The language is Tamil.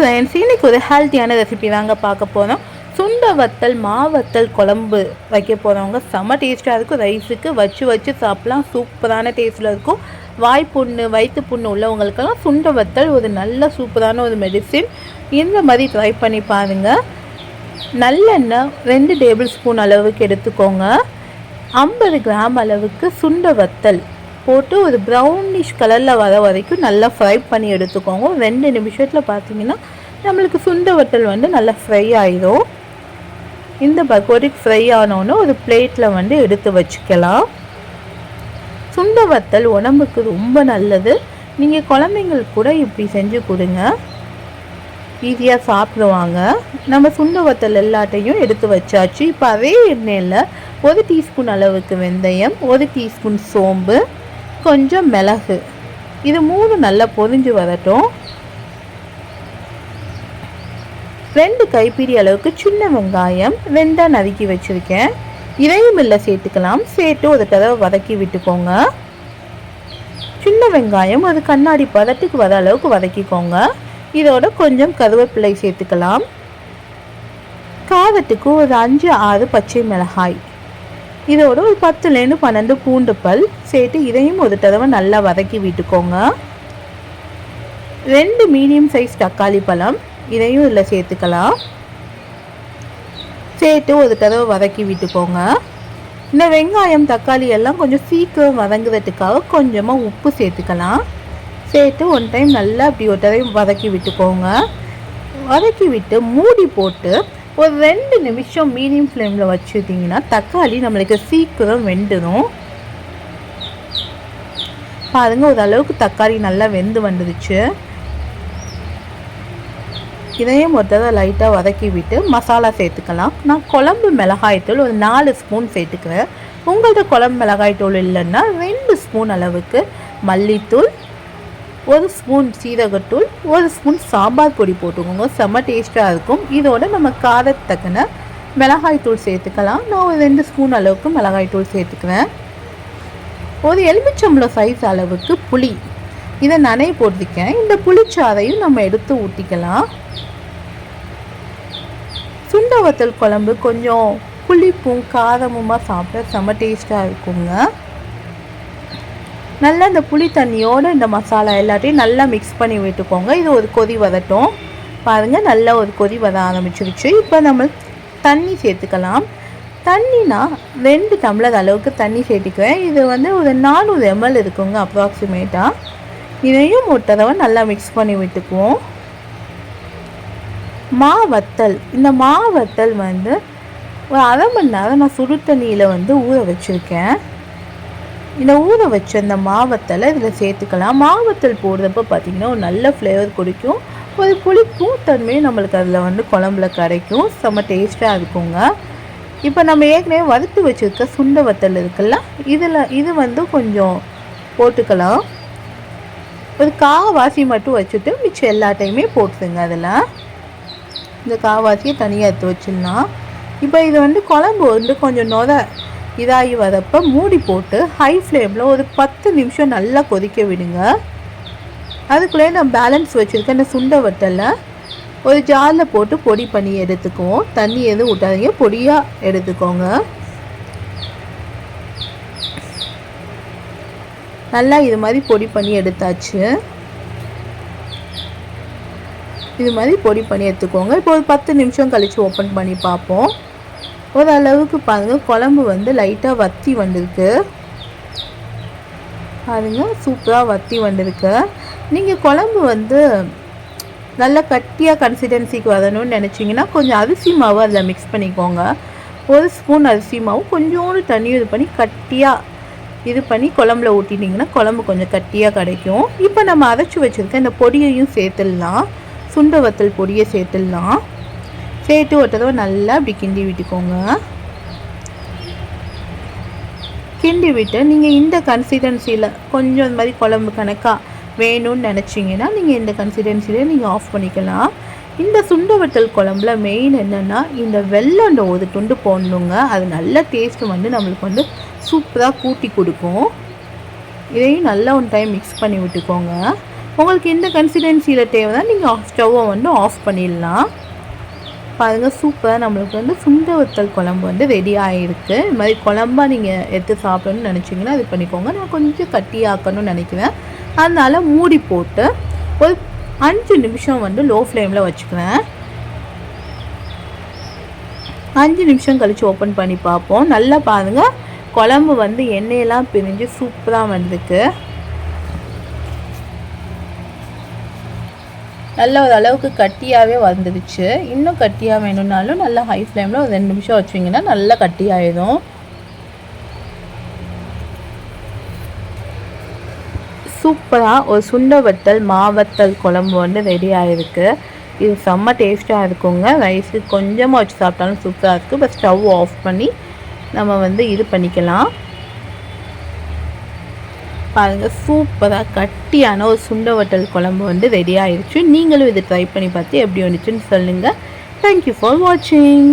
ஃப்ரெண்ட்ஸ் இன்றைக்கி ஒரு ஹெல்த்தியான ரெசிபி தாங்க பார்க்க போகிறோம் சுண்ட வத்தல் மாவத்தல் குழம்பு வைக்க போகிறவங்க செம்ம டேஸ்ட்டாக இருக்கும். ரைஸுக்கு வச்சு வச்சு சாப்பிட்லாம். சூப்பரான டேஸ்ட்டில் இருக்கும். வாய் புண்ணு வயிற்று புண்ணு உள்ளவங்களுக்கெல்லாம் சுண்ட வத்தல் ஒரு நல்ல சூப்பரான ஒரு மெடிசின் இந்த மாதிரி ட்ரை பண்ணி பாருங்கள் நல்லெண்ணெய் ரெண்டு டேபிள் ஸ்பூன் அளவுக்கு எடுத்துக்கோங்க. ஐம்பது கிராம் அளவுக்கு சுண்ட வத்தல். போட்டு ஒரு ப்ரௌனிஷ் கலரில் வர வரைக்கும் நல்லா ஃப்ரை பண்ணி எடுத்துக்கோங்க. ரெண்டு நிமிஷத்தில் பார்த்தீங்கன்னா நம்மளுக்கு சுண்ட வத்தல் வந்து நல்லா ஃப்ரை ஆயிடும் இந்த பக்கோடிக் ஃப்ரை ஆனோன்னு ஒரு பிளேட்டில் வந்து எடுத்து வச்சுக்கலாம். சுண்ட வத்தல் உடம்புக்கு ரொம்ப நல்லது. நீங்கள் குழந்தைங்களுக்கு கூட இப்படி செஞ்சு கொடுங்க. ஈஸியாக சாப்பிடுவாங்க. நம்ம சுண்ட வத்தல் எல்லாத்தையும் எடுத்து வச்சாச்சு. இப்போ அதே எண்ணெயில் ஒரு டீஸ்பூன் அளவுக்கு வெந்தயம் ஒரு டீஸ்பூன் சோம்பு கொஞ்சம் மிளகு. இது மூணு நல்லா பொரிஞ்சு வரட்டும். ரெண்டு கைப்பிடி அளவுக்கு சின்ன வெங்காயம் ரெண்டாக நறுக்கி வச்சுருக்கேன். இதையும் இல்லை சேர்த்துக்கலாம். சேர்த்து ஒரு தடவை வதக்கி விட்டுக்கோங்க. சின்ன வெங்காயம் அது கண்ணாடி பதத்துக்கு வர அளவுக்கு வதக்கிக்கோங்க. இதோட கொஞ்சம் கருவேப்பிலை சேர்த்துக்கலாம். காரத்துக்கு ஒரு அஞ்சு ஆறு பச்சை மிளகாய். இதோட ஒரு பத்துலேருந்து பன்னெண்டு பூண்டு பல் சேர்த்து இதையும் ஒரு தடவை நல்லா வதக்கி விட்டுக்கோங்க. ரெண்டு மீடியம் சைஸ் தக்காளி பழம் இதையும் இதில் சேர்த்துக்கலாம். சேர்த்து ஒரு தடவை வதக்கி விட்டுக்கோங்க. இந்த வெங்காயம் தக்காளி எல்லாம் கொஞ்சம் சீக்கிரம் வதங்குறதுக்காக கொஞ்சமாக உப்பு சேர்த்துக்கலாம். சேர்த்து ஒன் டைம் நல்லா அப்படி ஒரு தடவை வதக்கி விட்டுக்கோங்க. வதக்கி விட்டு மூடி போட்டு ஒரு ரெண்டு நிமிஷம் மீடியம் ஃப்ளேமில் வச்சுட்டிங்கன்னா தக்காளி நம்மளுக்கு சீக்கிரம் வெந்துடும் பாருங்க ஓரளவுக்கு தக்காளி நல்லா வெந்து வந்துடுச்சு இதையும் ஒரு தடவை லைட்டாக வதக்கி விட்டு மசாலா சேர்த்துக்கலாம். நான் குழம்பு மிளகாய்த்தூள் ஒரு நாலு ஸ்பூன் சேர்த்துக்குவேன் உங்கள்கிட்ட குழம்பு மிளகாய்த்தூள் இல்லைன்னா ரெண்டு ஸ்பூன் அளவுக்கு மல்லித்தூள் ஒரு ஸ்பூன் சீரகத்தூள் ஒரு ஸ்பூன் சாம்பார் பொடி போட்டுக்கோங்க. செம்ம டேஸ்ட்டாக இருக்கும். இதோட நம்ம காரத்தக்கன மிளகாய்த்தூள் சேர்த்துக்கலாம். நான் ஒரு ரெண்டு ஸ்பூன் அளவுக்கு மிளகாய்த்தூள் சேர்த்துக்குவேன். ஒரு எலுமிச்சம்பளம் சைஸ் அளவுக்கு புளி. இதை நனைய போட்டிருக்கேன். இந்த புளிச்சாறையும் நம்ம எடுத்து ஊற்றிக்கலாம் சுண்ட வத்தல் குழம்பு கொஞ்சம் புளிப்பும் காரமுமாக சாப்பிட செம்ம டேஸ்ட்டாக இருக்குங்க. நல்லா இந்த புளி தண்ணியோடு இந்த மசாலா எல்லாத்தையும் நல்லா மிக்ஸ் பண்ணி விட்டுக்கோங்க. இது ஒரு கொதி வரட்டும் பாருங்கள் நல்லா ஒரு கொதி வர ஆரம்பிச்சிருச்சு. இப்போ நம்ம தண்ணி சேர்த்துக்கலாம். தண்ணினா ரெண்டு டம்ளர் அளவுக்கு தண்ணி சேர்த்துக்குவேன். இது வந்து ஒரு நானூறு எம்எல் இருக்குங்க அப்ராக்சிமேட்டாக இதையும் ஒரு தடவை நல்லா மிக்ஸ் பண்ணி விட்டுக்குவோம். மா வத்தல் இந்த மா வத்தல் வந்து ஒரு அரை மணி நேரம் நான் சுடு தண்ணியில் வந்து ஊற வச்சுருக்கேன். இந்த ஊற வச்ச அந்த மாவத்தலை இதில் சேர்த்துக்கலாம். மாவத்தல் போடுறப்ப பார்த்திங்கன்னா ஒரு நல்ல ஃப்ளேவர் குடிக்கும். ஒரு புளிப்பும் தன்மையும் நம்மளுக்கு அதில் வந்து குழம்புல கிடைக்கும் செம்ம டேஸ்ட்டாக இருக்குங்க. இப்போ நம்ம ஏற்கனவே வறுத்து வச்சுருக்க சுண்ட வத்தல் இருக்குல்ல? இதில் இது வந்து கொஞ்சம் போட்டுக்கலாம். ஒரு காவாசி மட்டும் வச்சுட்டு மிச்சம் எல்லாத்தையுமே போட்டுருங்க அதில். இந்த காவாசியை தனியாக எடுத்து வச்சிடலாம். இப்போ இது வந்து குழம்பு வந்து கொஞ்சம் நொத இதாகி வரப்போ மூடி போட்டு ஹை ஃப்ளேமில் ஒரு பத்து நிமிஷம் நல்லா கொதிக்க விடுங்க. அதுக்குள்ளே நான் பேலன்ஸ் வச்சுருக்கேன் இந்த சுண்டை வட்டலை ஒரு ஜாரில் போட்டு பொடி பண்ணி எடுத்துக்குவோம். தண்ணி எதுவும் விட்டாதீங்க பொடியாக எடுத்துக்கோங்க. நல்லா இது மாதிரி பொடி பண்ணி எடுத்தாச்சு. இது மாதிரி பொடி பண்ணி எடுத்துக்கோங்க. இப்போ ஒரு பத்து நிமிஷம் கழித்து ஓப்பன் பண்ணி பார்ப்போம். ஓரளவுக்கு பாருங்கள் குழம்பு வந்து லைட்டாக வத்தி வந்திருக்கு. பாருங்க சூப்பராக வத்தி வந்திருக்கு. நீங்கள் குழம்பு வந்து நல்ல கட்டியாக கன்சிஸ்டன்சிக்கு வரணும்னு நினச்சிங்கன்னா கொஞ்சம் அரிசி மாவு அதில் மிக்ஸ் பண்ணிக்கோங்க. ஒரு ஸ்பூன் அரிசி மாவு கொஞ்சோண்டு தண்ணி இது பண்ணி கட்டியாக இது பண்ணி குழம்புல ஊட்டிட்டிங்கன்னா குழம்பு கொஞ்சம் கட்டியாக கிடைக்கும். இப்போ நம்ம அரைச்சி வச்சுருக்க இந்த பொடியையும் சேர்த்துடலாம். சுண்ட வத்தல் பொடியை சேர்த்துடலாம். சேர்த்து ஒரு தடவை நல்லா இப்படி கிண்டி விட்டுக்கோங்க. கிண்டி விட்டு நீங்கள் இந்த கன்சிஸ்டன்சியில் கொஞ்சம் இந்த மாதிரி குழம்பு கணக்காக வேணும்னு நினச்சிங்கன்னா நீங்கள் இந்த கன்சிஸ்டன்சியில் நீங்கள் ஆஃப் பண்ணிக்கலாம். இந்த சுண்ட வத்தல் குழம்புல மெயின் என்னென்னா இந்த வெள்ளம் ஒரு துண்டு போடணுங்க. அது நல்ல டேஸ்ட்டு வந்து நம்மளுக்கு வந்து சூப்பராக கூட்டி கொடுக்கும். இதையும் நல்லா ஒன் டைம் மிக்ஸ் பண்ணி விட்டுக்கோங்க. உங்களுக்கு இந்த கன்சிடென்சியில் தேவைன்னா நீங்கள் ஸ்டவ்வை வந்து ஆஃப் பண்ணிடலாம். பாருங்கள் சூப்பராக நம்மளுக்கு வந்து சுண்ட வத்தல் குழம்பு வந்து ரெடி ஆகிருக்கு இது மாதிரி குழம்பா நீங்கள் எடுத்து சாப்பிடணும்னு நினச்சிங்கன்னா இது பண்ணிக்கோங்க. நான் கொஞ்சம் கட்டியாக்கணும்னு நினைக்கிறேன். அதனால் மூடி போட்டு ஒரு அஞ்சு நிமிஷம் வந்து லோ ஃப்ளேமில் வச்சுக்குவேன். அஞ்சு நிமிஷம் கழித்து ஓப்பன் பண்ணி பார்ப்போம். நல்லா பாருங்கள் குழம்பு வந்து எண்ணெயெல்லாம் பிரிஞ்சு சூப்பராக வந்திருக்கு. நல்ல ஒரு அளவுக்கு கட்டியாகவே வந்துடுச்சு இன்னும் கட்டியாக வேணும்னாலும் நல்லா ஹை ஃப்ளேமில் ஒரு ரெண்டு நிமிஷம் வச்சிங்கன்னா நல்லா கட்டியாயிடும். சூப்பராக ஒரு சுண்ட வத்தல் மாவத்தல் குழம்பு வந்து ரெடி ஆகிருக்கு இது செம்ம டேஸ்ட்டாக இருக்குங்க. ரைஸு கொஞ்சமாக வச்சு சாப்பிட்டாலும் சூப்பராக இருக்குது இப்போ ஸ்டவ் ஆஃப் பண்ணி நம்ம வந்து இது பண்ணிக்கலாம். பாருங்கள் சூப்பராக கட்டியான ஒரு சுண்ட வட்டல் குழம்பு வந்து ரெடி ஆயிடுச்சு நீங்களும் இதை ட்ரை பண்ணி பார்த்து எப்படி வந்துச்சுன்னு சொல்லுங்கள் தேங்க்யூ ஃபார் வாட்சிங்